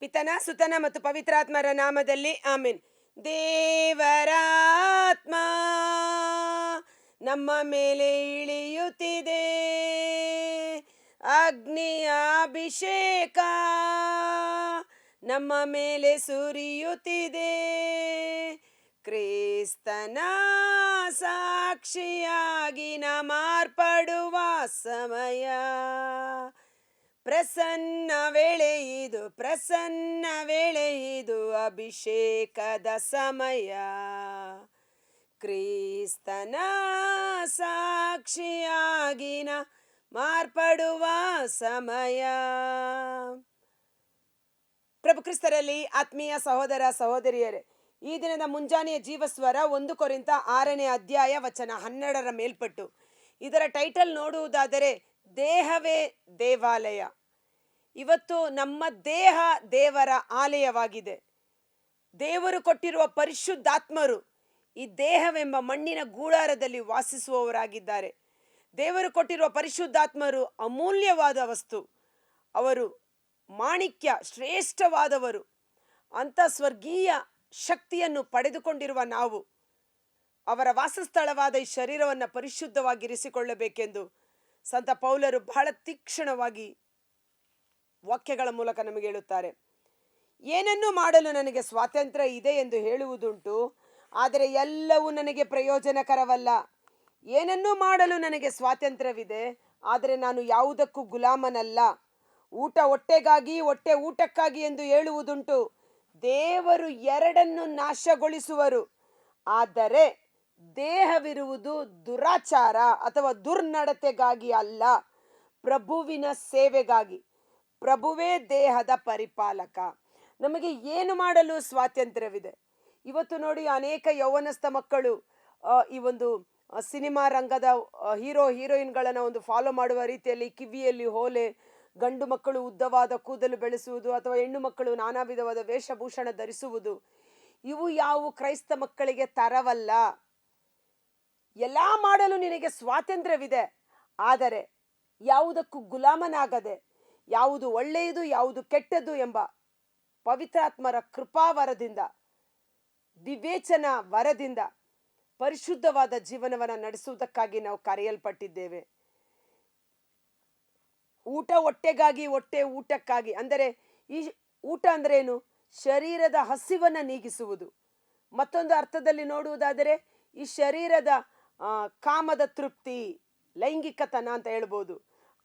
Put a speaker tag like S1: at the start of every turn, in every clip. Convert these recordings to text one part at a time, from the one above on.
S1: ಪಿತನ, ಸುತನ ಮತ್ತು ಪವಿತ್ರಾತ್ಮರ ನಾಮದಲ್ಲಿ ಆಮೇನ್. ದೇವರಾತ್ಮ, ನಮ್ಮ ಮೇಲೆ ಇಳಿಯುತ್ತಿದೆ. ಅಗ್ನಿಯ ಅಭಿಷೇಕ, ನಮ್ಮ ಮೇಲೆ ಸುರಿಯುತ್ತಿದೆ. ಕ್ರಿಸ್ತನ ಸಾಕ್ಷಿಯಾಗಿ ನಮಾರ್ಪಡುವ ಮಾರ್ಪಡುವ ಸಮಯ. ಪ್ರಸನ್ನ ವೇಳೆ ಇದು, ಪ್ರಸನ್ನ ವೇಳೆ ಇದು ಅಭಿಷೇಕದ ಸಮಯ. ಕ್ರಿಸ್ತನ ಸಾಕ್ಷಿಯಾಗಿನ ಮಾರ್ಪಡುವ ಸಮಯ. ಪ್ರಭು ಕ್ರಿಸ್ತರಲ್ಲಿ ಆತ್ಮೀಯ ಸಹೋದರ ಸಹೋದರಿಯರೇ, ಈ ದಿನದ ಮುಂಜಾನೆಯ ಜೀವಸ್ವರ ಒಂದು ಕೊರಿಂತ ಆರನೇ ಅಧ್ಯಾಯ ವಚನ ಹನ್ನೆರಡರ ಮೇಲ್ಪಟ್ಟು, ಇದರ ಟೈಟಲ್ ನೋಡುವುದಾದರೆ ದೇಹವೇ ದೇವಾಲಯ. ಇವತ್ತು ನಮ್ಮ ದೇಹ ದೇವರ ಆಲಯವಾಗಿದೆ. ದೇವರು ಕೊಟ್ಟಿರುವ ಪರಿಶುದ್ಧಾತ್ಮರು ಈ ದೇಹವೆಂಬ ಮಣ್ಣಿನ ಗೂಡಾರದಲ್ಲಿ ವಾಸಿಸುವವರಾಗಿದ್ದಾರೆ. ದೇವರು ಕೊಟ್ಟಿರುವ ಪರಿಶುದ್ಧಾತ್ಮರು ಅಮೂಲ್ಯವಾದ ವಸ್ತು. ಅವರು ಮಾಣಿಕ್ಯ ಶ್ರೇಷ್ಠವಾದವರು. ಅಂತ ಸ್ವರ್ಗೀಯ ಶಕ್ತಿಯನ್ನು ಪಡೆದುಕೊಂಡಿರುವ ನಾವು ಅವರ ವಾಸಸ್ಥಳವಾದ ಈ ಶರೀರವನ್ನು ಪರಿಶುದ್ಧವಾಗಿರಿಸಿಕೊಳ್ಳಬೇಕೆಂದು ಸಂತ ಪೌಲರು ಬಹಳ ತೀಕ್ಷ್ಣವಾಗಿ ವಾಕ್ಯಗಳ ಮೂಲಕ ನಮಗೆ ಹೇಳುತ್ತಾರೆ, ಏನನ್ನು ಮಾಡಲು ನನಗೆ ಸ್ವಾತಂತ್ರ್ಯ ಇದೆ ಎಂದು ಹೇಳುವುದುಂಟು, ಆದರೆ ಎಲ್ಲವೂ ನನಗೆ ಪ್ರಯೋಜನಕರವಲ್ಲ. ಏನನ್ನು ಮಾಡಲು ನನಗೆ ಸ್ವಾತಂತ್ರ್ಯವಿದೆ, ಆದರೆ ನಾನು ಯಾವುದಕ್ಕೂ ಗುಲಾಮನಲ್ಲ. ಊಟ ಹೊಟ್ಟೆಗಾಗಿ, ಹೊಟ್ಟೆ ಊಟಕ್ಕಾಗಿ ಎಂದು ಹೇಳುವುದುಂಟು. ದೇವರು ಎರಡನ್ನು ನಾಶಗೊಳಿಸುವರು. ಆದರೆ ದೇಹವಿರುವುದು ದುರಾಚಾರ ಅಥವಾ ದುರ್ನಡತೆಗಾಗಿ ಅಲ್ಲ, ಪ್ರಭುವಿನ ಸೇವೆಗಾಗಿ. ಪ್ರಭುವೇ ದೇಹದ ಪರಿಪಾಲಕ. ನಮಗೆ ಏನು ಮಾಡಲು ಸ್ವಾತಂತ್ರ್ಯವಿದೆ? ಇವತ್ತು ನೋಡಿ ಅನೇಕ ಯೌವನಸ್ಥ ಮಕ್ಕಳು ಈ ಒಂದು ಸಿನಿಮಾ ರಂಗದ ಹೀರೋ, ಹೀರೋಯಿನ್ಗಳನ್ನು ಒಂದು ಫಾಲೋ ಮಾಡುವ ರೀತಿಯಲ್ಲಿ ಕಿವಿಯಲ್ಲಿ ಹೋಲೆ, ಗಂಡು ಮಕ್ಕಳು ಉದ್ದವಾದ ಕೂದಲು ಬೆಳೆಸುವುದು ಅಥವಾ ಹೆಣ್ಣು ಮಕ್ಕಳು ನಾನಾ ವಿಧವಾದ ವೇಷಭೂಷಣ ಧರಿಸುವುದು, ಇವು ಯಾವು ಕ್ರೈಸ್ತ ಮಕ್ಕಳಿಗೆ ತರವಲ್ಲ. ಎಲ್ಲ ಮಾಡಲು ನಿನಗೆ ಸ್ವಾತಂತ್ರ್ಯವಿದೆ. ಆದರೆ ಯಾವುದಕ್ಕೂ ಗುಲಾಮನಾಗದೆ ಯಾವುದು ಒಳ್ಳೆಯದು, ಯಾವುದು ಕೆಟ್ಟದ್ದು ಎಂಬ ಪವಿತ್ರಾತ್ಮರ ಕೃಪಾವರದಿಂದ, ವಿವೇಚನ ವರದಿಂದ ಪರಿಶುದ್ಧವಾದ ಜೀವನವನ್ನು ನಡೆಸುವುದಕ್ಕಾಗಿ ನಾವು ಕರೆಯಲ್ಪಟ್ಟಿದ್ದೇವೆ. ಊಟ ಹೊಟ್ಟೆಗಾಗಿ, ಹೊಟ್ಟೆ ಊಟಕ್ಕಾಗಿ, ಅಂದರೆ ಈ ಊಟ ಅಂದ್ರೆ ಏನು? ಶರೀರದ ಹಸಿವನ್ನ ನೀಗಿಸುವುದು. ಮತ್ತೊಂದು ಅರ್ಥದಲ್ಲಿ ನೋಡುವುದಾದರೆ, ಈ ಶರೀರದ ಕಾಮದ ತೃಪ್ತಿ, ಲೈಂಗಿಕತನ ಅಂತ ಹೇಳ್ಬೋದು.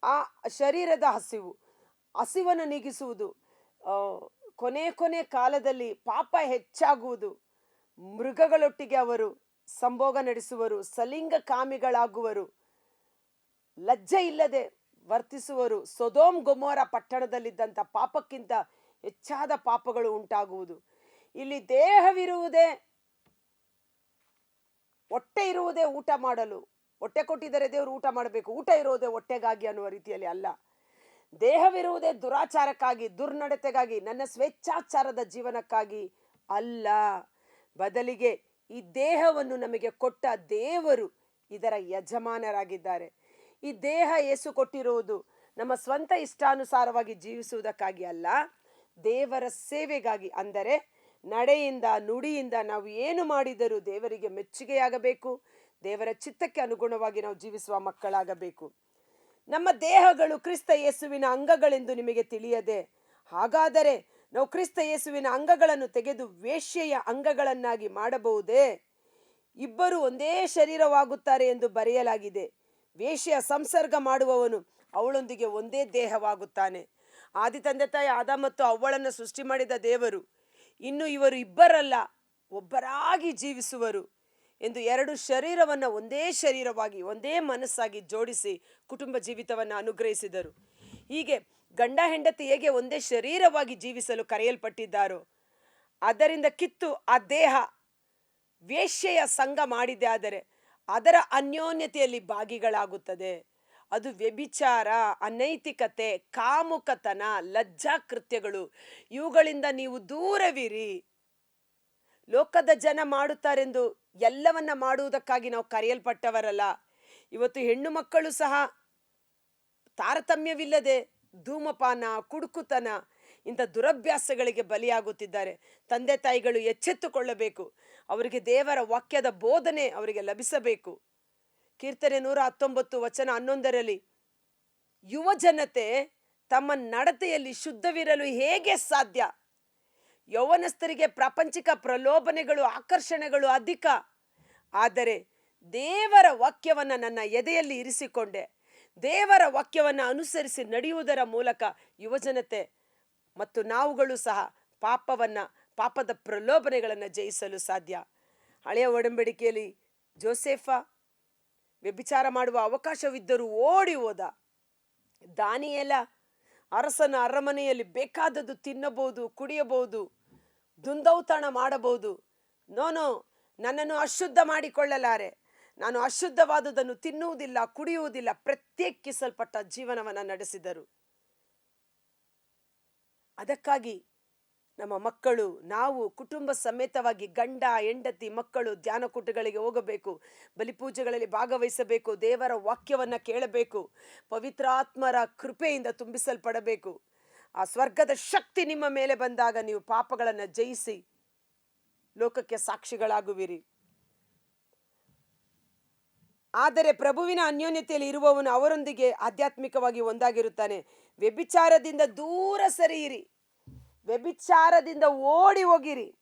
S1: ಆ ಶರೀರದ ಹಸಿವು. ಹಸಿವನ್ನು ನೀಗಿಸುವುದು ಕೊನೆ ಕೊನೆ ಕಾಲದಲ್ಲಿ ಪಾಪ ಹೆಚ್ಚಾಗುವುದು. ಮೃಗಗಳೊಟ್ಟಿಗೆ ಅವರು ಸಂಭೋಗ ನಡೆಸುವರು, ಸಲಿಂಗ ಕಾಮಿಗಳಾಗುವರು. ಲಜ್ಜೆ ಇಲ್ಲದೆ ವರ್ತಿಸುವರು. ಸೊದೋಮ್ ಗೊಮೋರ ಪಟ್ಟಣದಲ್ಲಿದ್ದಂಥ ಪಾಪಕ್ಕಿಂತ ಹೆಚ್ಚಾದ ಪಾಪಗಳು ಉಂಟಾಗುವುದು. ಇಲ್ಲಿ ದೇಹವಿರುವುದೇ, ಹೊಟ್ಟೆ ಇರುವುದೇ ಊಟ ಮಾಡಲು. ಹೊಟ್ಟೆ ಕೊಟ್ಟಿದ್ದರೆ ದೇವರು ಊಟ ಮಾಡಬೇಕು. ಊಟ ಇರೋದೇ ಹೊಟ್ಟೆಗಾಗಿ ಅನ್ನುವ ರೀತಿಯಲ್ಲಿ ಅಲ್ಲ. ದೇಹವಿರುವುದೇ ದುರಾಚಾರಕ್ಕಾಗಿ, ದುರ್ನಡತೆಗಾಗಿ, ನನ್ನ ಸ್ವೇಚ್ಛಾಚಾರದ ಜೀವನಕ್ಕಾಗಿ ಅಲ್ಲ. ಬದಲಿಗೆ ಈ ದೇಹವನ್ನು ನಮಗೆ ಕೊಟ್ಟ ದೇವರು ಇದರ ಯಜಮಾನರಾಗಿದ್ದಾರೆ. ಈ ದೇಹ ಏಸು ಕೊಟ್ಟಿರುವುದು ನಮ್ಮ ಸ್ವಂತ ಇಷ್ಟಾನುಸಾರವಾಗಿ ಜೀವಿಸುವುದಕ್ಕಾಗಿ ಅಲ್ಲ, ದೇವರ ಸೇವೆಗಾಗಿ. ಅಂದರೆ ನಡೆಯಿಂದ, ನುಡಿಯಿಂದ ನಾವು ಏನು ಮಾಡಿದರೂ ದೇವರಿಗೆ ಮೆಚ್ಚುಗೆಯಾಗಬೇಕು, ದೇವರ ಚಿತ್ತಕ್ಕೆ ಅನುಗುಣವಾಗಿ ನಾವು ಜೀವಿಸುವ ಮಕ್ಕಳಾಗಬೇಕು. ನಮ್ಮ ದೇಹಗಳು ಕ್ರಿಸ್ತ ಯೇಸುವಿನ ಅಂಗಗಳೆಂದು ನಿಮಗೆ ತಿಳಿಯದೆ, ಹಾಗಾದರೆ ನಾವು ಕ್ರಿಸ್ತ ಯೇಸುವಿನ ಅಂಗಗಳನ್ನು ತೆಗೆದು ವೇಶ್ಯೆಯ ಅಂಗಗಳನ್ನಾಗಿ ಮಾಡಬಹುದೇ? ಇಬ್ಬರು ಒಂದೇ ಶರೀರವಾಗುತ್ತಾರೆ ಎಂದು ಬರೆಯಲಾಗಿದೆ. ವೇಶ್ಯ ಸಂಸರ್ಗ ಮಾಡುವವನು ಅವಳೊಂದಿಗೆ ಒಂದೇ ದೇಹವಾಗುತ್ತಾನೆ. ಆದಿ ತಂದೆ ತಾಯಿ ಆದ ಮತ್ತು ಅವಳನ್ನು ಸೃಷ್ಟಿ ಮಾಡಿದ ದೇವರು, ಇನ್ನು ಇವರು ಇಬ್ಬರಲ್ಲ, ಒಬ್ಬರಾಗಿ ಜೀವಿಸುವರು. ಎಂದು ಎರಡು ಶರೀರವನ್ನು ಒಂದೇ ಶರೀರವಾಗಿ, ಒಂದೇ ಮನಸ್ಸಾಗಿ ಜೋಡಿಸಿ ಕುಟುಂಬ ಜೀವಿತವನ್ನು ಅನುಗ್ರಹಿಸಿದರು. ಹೀಗೆ ಗಂಡ ಹೆಂಡತಿ ಹೇಗೆ ಒಂದೇ ಶರೀರವಾಗಿ ಜೀವಿಸಲು ಕರೆಯಲ್ಪಟ್ಟಿದ್ದಾರೋ, ಅದರಿಂದ ಕಿತ್ತು ಆ ದೇಹ ವೇಶ್ಯೆಯ ಸಂಘ ಮಾಡಿದೆ ಆದರೆ ಅದರ ಅನ್ಯೋನ್ಯತೆಯಲ್ಲಿ ಭಾಗಿಗಳಾಗುತ್ತದೆ. ಅದು ವ್ಯಭಿಚಾರ, ಅನೈತಿಕತೆ, ಕಾಮುಕತನ ಲಜ್ಜಾಕೃತ್ಯಗಳು ಇವುಗಳಿಂದ ನೀವು ದೂರವಿರಿ. ಲೋಕದ ಜನ ಮಾಡುತ್ತಾರೆಂದು ಎಲ್ಲವನ್ನ ಮಾಡುವುದಕ್ಕಾಗಿ ನಾವು ಕರೆಯಲ್ಪಟ್ಟವರಲ್ಲ. ಇವತ್ತು ಹೆಣ್ಣು ಮಕ್ಕಳು ಸಹ ತಾರತಮ್ಯವಿಲ್ಲದೆ ಧೂಮಪಾನ, ಕುಡುಕುತನ ಇಂಥ ದುರಭ್ಯಾಸಗಳಿಗೆ ಬಲಿಯಾಗುತ್ತಿದ್ದಾರೆ. ತಂದೆ ತಾಯಿಗಳು ಎಚ್ಚೆತ್ತುಕೊಳ್ಳಬೇಕು. ಅವರಿಗೆ ದೇವರ ವಾಕ್ಯದ ಬೋಧನೆ ಅವರಿಗೆ ಲಭಿಸಬೇಕು. ಕೀರ್ತನೆ ನೂರ ಹತ್ತೊಂಬತ್ತು ವಚನ ಹನ್ನೊಂದರಲ್ಲಿ ಯುವ ಜನತೆ ತಮ್ಮ ನಡತೆಯಲ್ಲಿ ಶುದ್ಧವಿರಲು ಹೇಗೆ ಸಾಧ್ಯ? ಯೌವನಸ್ಥರಿಗೆ ಪ್ರಾಪಂಚಿಕ ಪ್ರಲೋಭನೆಗಳು, ಆಕರ್ಷಣೆಗಳು ಅಧಿಕ. ಆದರೆ ದೇವರ ವಾಕ್ಯವನ್ನು ನನ್ನ ಎದೆಯಲ್ಲಿ ಇರಿಸಿಕೊಂಡೆ. ದೇವರ ವಾಕ್ಯವನ್ನು ಅನುಸರಿಸಿ ನಡೆಯುವುದರ ಮೂಲಕ ಯುವಜನತೆ ಮತ್ತು ನಾವುಗಳು ಸಹ ಪಾಪವನ್ನು, ಪಾಪದ ಪ್ರಲೋಭನೆಗಳನ್ನು ಜಯಿಸಲು ಸಾಧ್ಯ. ಹಳೆಯ ಒಡಂಬಡಿಕೆಯಲ್ಲಿ ಜೋಸೆಫ ವ್ಯಭಿಚಾರ ಮಾಡುವ ಅವಕಾಶವಿದ್ದರೂ ಓಡಿ ಹೋದ. ದಾನಿಯೆಲ ಅರಸನ ಅರಮನೆಯಲ್ಲಿ ಬೇಕಾದದ್ದು ತಿನ್ನಬಹುದು, ಕುಡಿಯಬಹುದು, ದುಂದೌತಣ ಮಾಡಬಹುದು. ನೋನು ನನ್ನನ್ನು ಅಶುದ್ಧ ಮಾಡಿಕೊಳ್ಳಲಾರೆ. ನಾನು ಅಶುದ್ಧವಾದುದನ್ನು ತಿನ್ನುವುದಿಲ್ಲ, ಕುಡಿಯುವುದಿಲ್ಲ, ಪ್ರತ್ಯೇಕಿಸಲ್ಪಟ್ಟ ಜೀವನವನ್ನು ನಡೆಸಿದರು. ಅದಕ್ಕಾಗಿ ನಮ್ಮ ಮಕ್ಕಳು, ನಾವು ಕುಟುಂಬ ಸಮೇತವಾಗಿ ಗಂಡ, ಹೆಂಡತಿ ಮಕ್ಕಳು ಧ್ಯಾನಕೂಟಗಳಿಗೆ ಹೋಗಬೇಕು, ಬಲಿಪೂಜೆಗಳಲ್ಲಿ ಭಾಗವಹಿಸಬೇಕು, ದೇವರ ವಾಕ್ಯವನ್ನು ಕೇಳಬೇಕು, ಪವಿತ್ರಾತ್ಮರ ಕೃಪೆಯಿಂದ ತುಂಬಿಸಲ್ಪಡಬೇಕು. ಆ ಸ್ವರ್ಗದ ಶಕ್ತಿ ನಿಮ್ಮ ಮೇಲೆ ಬಂದಾಗ ನೀವು ಪಾಪಗಳನ್ನು ಜಯಿಸಿ ಲೋಕಕ್ಕೆ ಸಾಕ್ಷಿಗಳಾಗುವಿರಿ. ಆದರೆ ಪ್ರಭುವಿನ ಅನ್ಯೋನ್ಯತೆಯಲ್ಲಿ ಇರುವವನು ಅವರೊಂದಿಗೆ ಆಧ್ಯಾತ್ಮಿಕವಾಗಿ ಒಂದಾಗಿರುತ್ತಾನೆ. ವ್ಯಭಿಚಾರದಿಂದ ದೂರ ಸರಿಯಿರಿ. ವ್ಯಭಿಚಾರದಿಂದ ಓಡಿ ಹೋಗಿರಿ.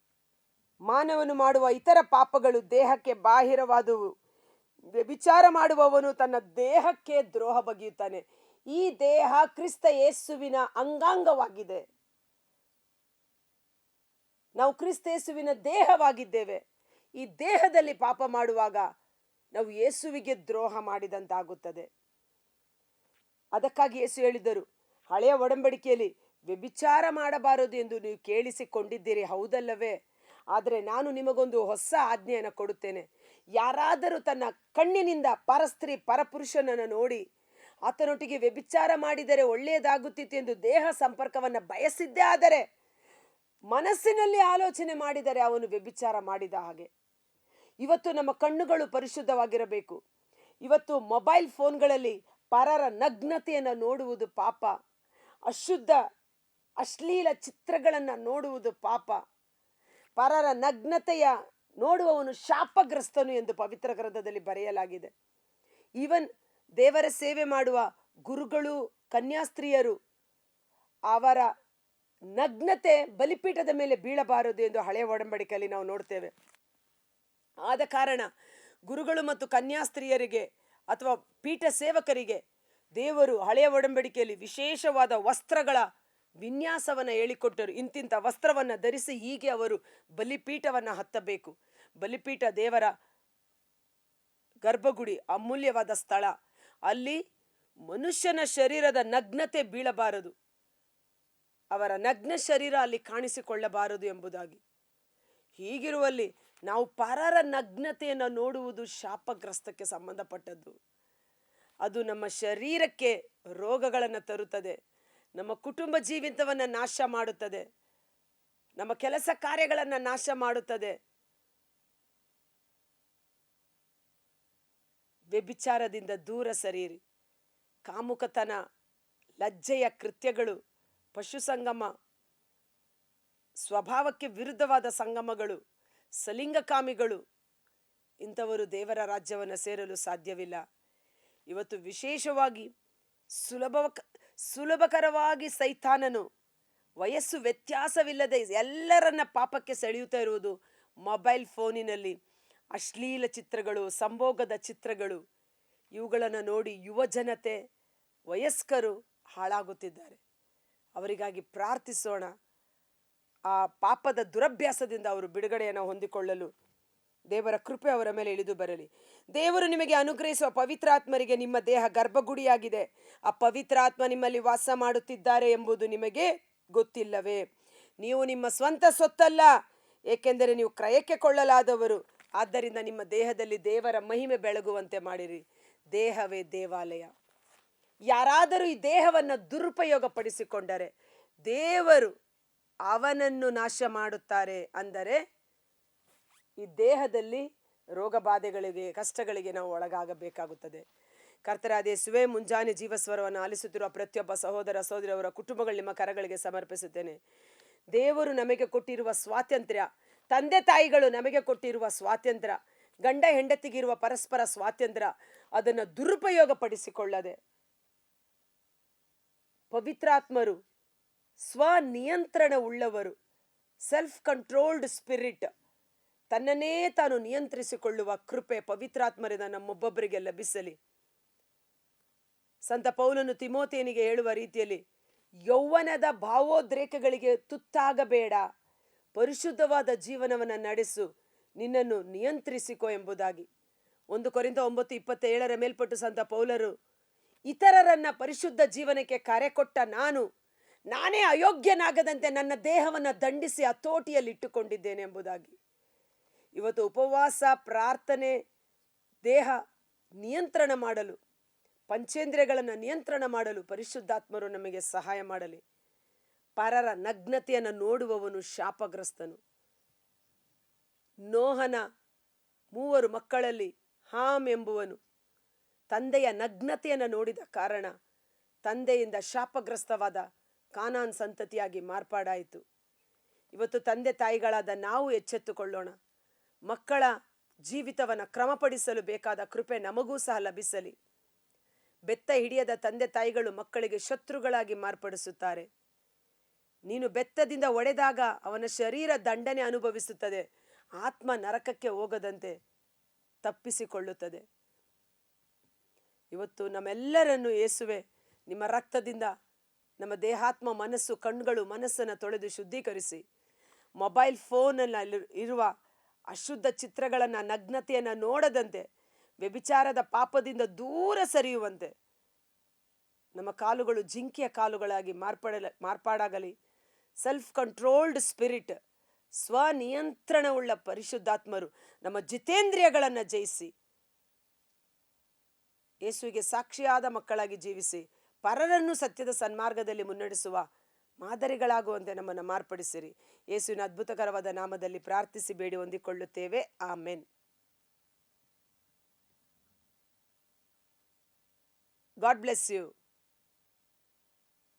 S1: ಮಾನವನು ಮಾಡುವ ಇತರ ಪಾಪಗಳು ದೇಹಕ್ಕೆ ಬಾಹಿರವಾದುವು. ವ್ಯಭಿಚಾರ ಮಾಡುವವನು ತನ್ನ ದೇಹಕ್ಕೆ ದ್ರೋಹ ಬಗೆಯುತ್ತಾನೆ. ಈ ದೇಹ ಕ್ರಿಸ್ತ ಯೇಸುವಿನ ಅಂಗಾಂಗವಾಗಿದೆ. ನಾವು ಕ್ರಿಸ್ತ ಯೇಸುವಿನ ದೇಹವಾಗಿದ್ದೇವೆ. ಈ ದೇಹದಲ್ಲಿ ಪಾಪ ಮಾಡುವಾಗ ನಾವು ಯೇಸುವಿಗೆ ದ್ರೋಹ ಮಾಡಿದಂತಾಗುತ್ತದೆ. ಅದಕ್ಕಾಗಿ ಯೇಸು ಹೇಳಿದರು, ಹಳೆಯ ಒಡಂಬಡಿಕೆಯಲ್ಲಿ ವ್ಯಭಿಚಾರ ಮಾಡಬಾರದು ಎಂದು ನೀವು ಕೇಳಿಸಿಕೊಂಡಿದ್ದೀರಿ, ಹೌದಲ್ಲವೇ? ಆದರೆ ನಾನು ನಿಮಗೊಂದು ಹೊಸ ಆಜ್ಞೆಯನ್ನು ಕೊಡುತ್ತೇನೆ. ಯಾರಾದರೂ ತನ್ನ ಕಣ್ಣಿನಿಂದ ಪರಸ್ತ್ರೀ ಪರಪುರುಷನನ್ನು ನೋಡಿ, ಆತನೊಟ್ಟಿಗೆ ವ್ಯಭಿಚಾರ ಮಾಡಿದರೆ ಒಳ್ಳೆಯದಾಗುತ್ತಿತ್ತು ಎಂದು ದೇಹ ಸಂಪರ್ಕವನ್ನು ಬಯಸಿದ್ದೇ ಆದರೆ, ಮನಸ್ಸಿನಲ್ಲಿ ಆಲೋಚನೆ ಮಾಡಿದರೆ ಅವನು ವ್ಯಭಿಚಾರ ಮಾಡಿದ ಹಾಗೆ. ಇವತ್ತು ನಮ್ಮ ಕಣ್ಣುಗಳು ಪರಿಶುದ್ಧವಾಗಿರಬೇಕು. ಇವತ್ತು ಮೊಬೈಲ್ ಫೋನ್ಗಳಲ್ಲಿ ಪರರ ನಗ್ನತೆಯನ್ನು ನೋಡುವುದು ಪಾಪ. ಅಶುದ್ಧ ಅಶ್ಲೀಲ ಚಿತ್ರಗಳನ್ನು ನೋಡುವುದು ಪಾಪ. ಪರರ ನಗ್ನತೆಯ ನೋಡುವವನು ಶಾಪಗ್ರಸ್ತನು ಎಂದು ಪವಿತ್ರ ಗ್ರಂಥದಲ್ಲಿ ಬರೆಯಲಾಗಿದೆ. ಈವನ್ ದೇವರ ಸೇವೆ ಮಾಡುವ ಗುರುಗಳು, ಕನ್ಯಾಸ್ತ್ರೀಯರು ಅವರ ನಗ್ನತೆ ಬಲಿಪೀಠದ ಮೇಲೆ ಬೀಳಬಾರದು ಎಂದು ಹಳೆಯ ಒಡಂಬಡಿಕೆಯಲ್ಲಿ ನಾವು ನೋಡ್ತೇವೆ. ಆದ ಕಾರಣ ಗುರುಗಳು ಮತ್ತು ಕನ್ಯಾಸ್ತ್ರೀಯರಿಗೆ ಅಥವಾ ಪೀಠ ಸೇವಕರಿಗೆ ದೇವರು ಹಳೆಯ ಒಡಂಬಡಿಕೆಯಲ್ಲಿ ವಿಶೇಷವಾದ ವಸ್ತ್ರಗಳ ವಿನ್ಯಾಸವನ್ನು ಹೇಳಿಕೊಟ್ಟರು. ಇಂತಿಂಥ ವಸ್ತ್ರವನ್ನು ಧರಿಸಿ ಹೀಗೆ ಅವರು ಬಲಿಪೀಠವನ್ನು ಹತ್ತಬೇಕು. ಬಲಿಪೀಠ ದೇವರ ಗರ್ಭಗುಡಿ, ಅಮೂಲ್ಯವಾದ ಸ್ಥಳ. ಅಲ್ಲಿ ಮನುಷ್ಯನ ಶರೀರದ ನಗ್ನತೆ ಬೀಳಬಾರದು. ಅವರ ನಗ್ನ ಶರೀರ ಅಲ್ಲಿ ಕಾಣಿಸಿಕೊಳ್ಳಬಾರದು ಎಂಬುದಾಗಿ. ಹೀಗಿರುವಲ್ಲಿ ನಾವು ಪರರ ನಗ್ನತೆಯನ್ನು ನೋಡುವುದು ಶಾಪಗ್ರಸ್ತಕ್ಕೆ ಸಂಬಂಧಪಟ್ಟದ್ದು. ಅದು ನಮ್ಮ ಶರೀರಕ್ಕೆ ರೋಗಗಳನ್ನು ತರುತ್ತದೆ. ನಮ್ಮ ಕುಟುಂಬ ಜೀವಿತವನ್ನು ನಾಶ ಮಾಡುತ್ತದೆ. ನಮ್ಮ ಕೆಲಸ ಕಾರ್ಯಗಳನ್ನು ನಾಶ ಮಾಡುತ್ತದೆ. ವ್ಯಭಿಚಾರದಿಂದ ದೂರ ಸರಿಯಿರಿ. ಕಾಮುಕತನ, ಲಜ್ಜೆಯ ಕೃತ್ಯಗಳು, ಪಶು ಸಂಗಮ, ಸ್ವಭಾವಕ್ಕೆ ವಿರುದ್ಧವಾದ ಸಂಗಮಗಳು ಸಲಿಂಗಕಾಮಿಗಳು ಇಂಥವರು ದೇವರ ರಾಜ್ಯವನ್ನು ಸೇರಲು ಸಾಧ್ಯವಿಲ್ಲ. ಇವತ್ತು ವಿಶೇಷವಾಗಿ ಸುಲಭ ಸುಲಭಕರವಾಗಿ ಸೈತಾನನು. ವಯಸ್ಸು ವ್ಯತ್ಯಾಸವಿಲ್ಲದೆ ಎಲ್ಲರನ್ನ ಪಾಪಕ್ಕೆ ಸೆಳೆಯುತ್ತಾ ಇರುವುದು ಮೊಬೈಲ್ ಫೋನಿನಲ್ಲಿ. ಅಶ್ಲೀಲ ಚಿತ್ರಗಳು, ಸಂಭೋಗದ ಚಿತ್ರಗಳು. ಇವುಗಳನ್ನು ನೋಡಿ ಯುವ ಜನತೆ ವಯಸ್ಕರು ಹಾಳಾಗುತ್ತಿದ್ದಾರೆ. ಅವರಿಗಾಗಿ ಪ್ರಾರ್ಥಿಸೋಣ. ಆ ಪಾಪದ ದುರಭ್ಯಾಸದಿಂದ ಅವರು ಬಿಡುಗಡೆಯನ್ನು ಹೊಂದಿಕೊಳ್ಳಲು ದೇವರ ಕೃಪೆ ಅವರ ಮೇಲೆ ಇಳಿದು ಬರಲಿ. ದೇವರು ನಿಮಗೆ ಅನುಗ್ರಹಿಸುವ ಪವಿತ್ರಾತ್ಮರಿಗೆ ನಿಮ್ಮ ದೇಹ ಗರ್ಭಗುಡಿಯಾಗಿದೆ. ಆ ಪವಿತ್ರಾತ್ಮ ನಿಮ್ಮಲ್ಲಿ ವಾಸ ಮಾಡುತ್ತಿದ್ದಾರೆ ಎಂಬುದು ನಿಮಗೆ ಗೊತ್ತಿಲ್ಲವೇ? ನೀವು ನಿಮ್ಮ ಸ್ವಂತ ಸೊತ್ತಲ್ಲ ಏಕೆಂದರೆ ನೀವು ಕ್ರಯಕ್ಕೆ ಕೊಳ್ಳಲಾದವರು. ಆದ್ದರಿಂದ ನಿಮ್ಮ ದೇಹದಲ್ಲಿ ದೇವರ ಮಹಿಮೆ ಬೆಳಗುವಂತೆ ಮಾಡಿರಿ. ದೇಹವೇ ದೇವಾಲಯ. ಯಾರಾದರೂ ಈ ದೇಹವನ್ನು ದುರುಪಯೋಗ ಪಡಿಸಿಕೊಂಡರೆ ದೇವರು ಅವನನ್ನು ನಾಶ ಮಾಡುತ್ತಾರೆ ಅಂದರೆ ಈ ದೇಹದಲ್ಲಿ ರೋಗ ಬಾಧೆಗಳಿಗೆ, ಕಷ್ಟಗಳಿಗೆ ನಾವು ಒಳಗಾಗಬೇಕಾಗುತ್ತದೆ. ಕರ್ತರಾದ ಸುವೆ ಮುಂಜಾನೆ ಜೀವಸ್ವರವನ್ನು ಆಲಿಸುತ್ತಿರುವ ಪ್ರತಿಯೊಬ್ಬ ಸಹೋದರ ಸಹೋದರವರ ಕುಟುಂಬಗಳು ನಿಮ್ಮ ಕರಗಳಿಗೆ ಸಮರ್ಪಿಸುತ್ತೇನೆ. ದೇವರು ನಮಗೆ ಕೊಟ್ಟಿರುವ ಸ್ವಾತಂತ್ರ್ಯ, ತಂದೆ ತಾಯಿಗಳು ನಮಗೆ ಕೊಟ್ಟಿರುವ ಸ್ವಾತಂತ್ರ್ಯ, ಗಂಡ ಹೆಂಡತಿಗಿರುವ ಪರಸ್ಪರ ಸ್ವಾತಂತ್ರ್ಯ, ಅದನ್ನು ದುರುಪಯೋಗ ಪಡಿಸಿಕೊಳ್ಳದೆ ಪವಿತ್ರಾತ್ಮರು ಸ್ವನಿಯಂತ್ರಣ ಉಳ್ಳವರು ಸೆಲ್ಫ್ ಕಂಟ್ರೋಲ್ಡ್ ಸ್ಪಿರಿಟ್ ತನ್ನನ್ನೇ ತಾನು ನಿಯಂತ್ರಿಸಿಕೊಳ್ಳುವ ಕೃಪೆ ಪವಿತ್ರಾತ್ಮರಿಂದ ನಮ್ಮೊಬ್ಬೊಬ್ಬರಿಗೆ ಲಭಿಸಲಿ. ಸಂತ ಪೌಲನು ತಿಮೋತೇನಿಗೆ ಹೇಳುವ ರೀತಿಯಲ್ಲಿ, ಯೌವನದ ಭಾವೋದ್ರೇಕಗಳಿಗೆ ತುತ್ತಾಗಬೇಡ. ಪರಿಶುದ್ಧವಾದ ಜೀವನವನ್ನು ನಡೆಸು. ನಿನ್ನನ್ನು ನಿಯಂತ್ರಿಸಿಕೊ ಎಂಬುದಾಗಿ. ಒಂದು ಕೊರಿಂದ ಒಂಬತ್ತು ಇಪ್ಪತ್ತೇಳರ ಮೇಲ್ಪಟ್ಟು ಸಂತ ಪೌಲರು, ಇತರರನ್ನ ಪರಿಶುದ್ಧ ಜೀವನಕ್ಕೆ ಕರೆ ಕೊಟ್ಟ ನಾನು, ನಾನೇ ಅಯೋಗ್ಯನಾಗದಂತೆ ನನ್ನ ದೇಹವನ್ನು ದಂಡಿಸಿ ಹತೋಟಿಯಲ್ಲಿ ಇಟ್ಟುಕೊಂಡಿದ್ದೇನೆ ಎಂಬುದಾಗಿ. ಇವತ್ತು ಉಪವಾಸ, ಪ್ರಾರ್ಥನೆ, ದೇಹ ನಿಯಂತ್ರಣ ಮಾಡಲು, ಪಂಚೇಂದ್ರಿಯಗಳನ್ನು ನಿಯಂತ್ರಣ ಮಾಡಲು ಪರಿಶುದ್ಧಾತ್ಮರು ನಮಗೆ ಸಹಾಯ ಮಾಡಲಿ. ಪರರ ನಗ್ನತೆಯನ್ನು ನೋಡುವವನು ಶಾಪಗ್ರಸ್ತನು. ನೋಹನ ಮೂವರು ಮಕ್ಕಳಲ್ಲಿ ಹಾಮ್ ಎಂಬುವನು ತಂದೆಯ ನಗ್ನತೆಯನ್ನು ನೋಡಿದ ಕಾರಣ ತಂದೆಯಿಂದ ಶಾಪಗ್ರಸ್ತವಾದ ಕಾನಾನ್ ಸಂತತಿಯಾಗಿ ಮಾರ್ಪಾಡಾಯಿತು. ಇವತ್ತು ತಂದೆ ತಾಯಿಗಳಾದ ನಾವು ಎಚ್ಚೆತ್ತುಕೊಳ್ಳೋಣ. ಮಕ್ಕಳ ಜೀವಿತವನ್ನು ಕ್ರಮಪಡಿಸಲು ಬೇಕಾದ ಕೃಪೆ ನಮಗೂ ಸಹ ಲಭಿಸಲಿ. ಬೆತ್ತ ಹಿಡಿಯದ ತಂದೆ ತಾಯಿಗಳು ಮಕ್ಕಳಿಗೆ ಶತ್ರುಗಳಾಗಿ ಮಾರ್ಪಡಿಸುತ್ತಾರೆ. ನೀನು ಬೆತ್ತದಿಂದ ಒಡೆದಾಗ ಅವನ ಶರೀರ ದಂಡನೆ ಅನುಭವಿಸುತ್ತದೆ. ಆತ್ಮ ನರಕಕ್ಕೆ ಹೋಗದಂತೆ ತಪ್ಪಿಸಿಕೊಳ್ಳುತ್ತದೆ. ಇವತ್ತು ನಮ್ಮೆಲ್ಲರನ್ನು ಏಸುವೆ, ನಿಮ್ಮ ರಕ್ತದಿಂದ ನಮ್ಮ ದೇಹಾತ್ಮ ಮನಸ್ಸು ಕಣ್ಗಳು ಮನಸ್ಸನ್ನು ತೊಳೆದು ಶುದ್ಧೀಕರಿಸಿ. ಮೊಬೈಲ್ ಫೋನಲ್ಲಿ ಇರುವ ಅಶುದ್ಧ ಚಿತ್ರಗಳನ್ನು, ನಗ್ನತೆಯನ್ನು ನೋಡದಂತೆ, ವ್ಯಭಿಚಾರದ ಪಾಪದಿಂದ ದೂರ ಸರಿಯುವಂತೆ. ನಮ್ಮ ಕಾಲುಗಳು ಜಿಂಕೆಯ ಕಾಲುಗಳಾಗಿ ಮಾರ್ಪಡಲ, ಮಾರ್ಪಾಡಾಗಲಿ. ಸೆಲ್ಫ್ ಕಂಟ್ರೋಲ್ಡ್ ಸ್ಪಿರಿಟ್ ಸ್ವನಿಯಂತ್ರಣವುಳ್ಳ ಪರಿಶುದ್ಧಾತ್ಮರು ನಮ್ಮ ಜಿತೇಂದ್ರಿಯಗಳನ್ನು ಜಯಿಸಿ, ಯೇಸುವಿಗೆ ಸಾಕ್ಷಿಯಾದ ಮಕ್ಕಳಾಗಿ ಜೀವಿಸಿ, ಪರರನ್ನು ಸತ್ಯದ ಸನ್ಮಾರ್ಗದಲ್ಲಿ ಮುನ್ನಡೆಸುವ ಮಾದರಿಗಳಾಗುವಂತೆ ನಮ್ಮನ್ನು ಮಾರ್ಪಡಿಸಿರಿ. ಯೇಸುವಿನ ಅದ್ಭುತಕರವಾದ ನಾಮದಲ್ಲಿ ಪ್ರಾರ್ಥಿಸಿ ಬೇಡಿ ಹೊಂದಿಕೊಳ್ಳುತ್ತೇವೆ. ಆಮೇನ್. God bless you.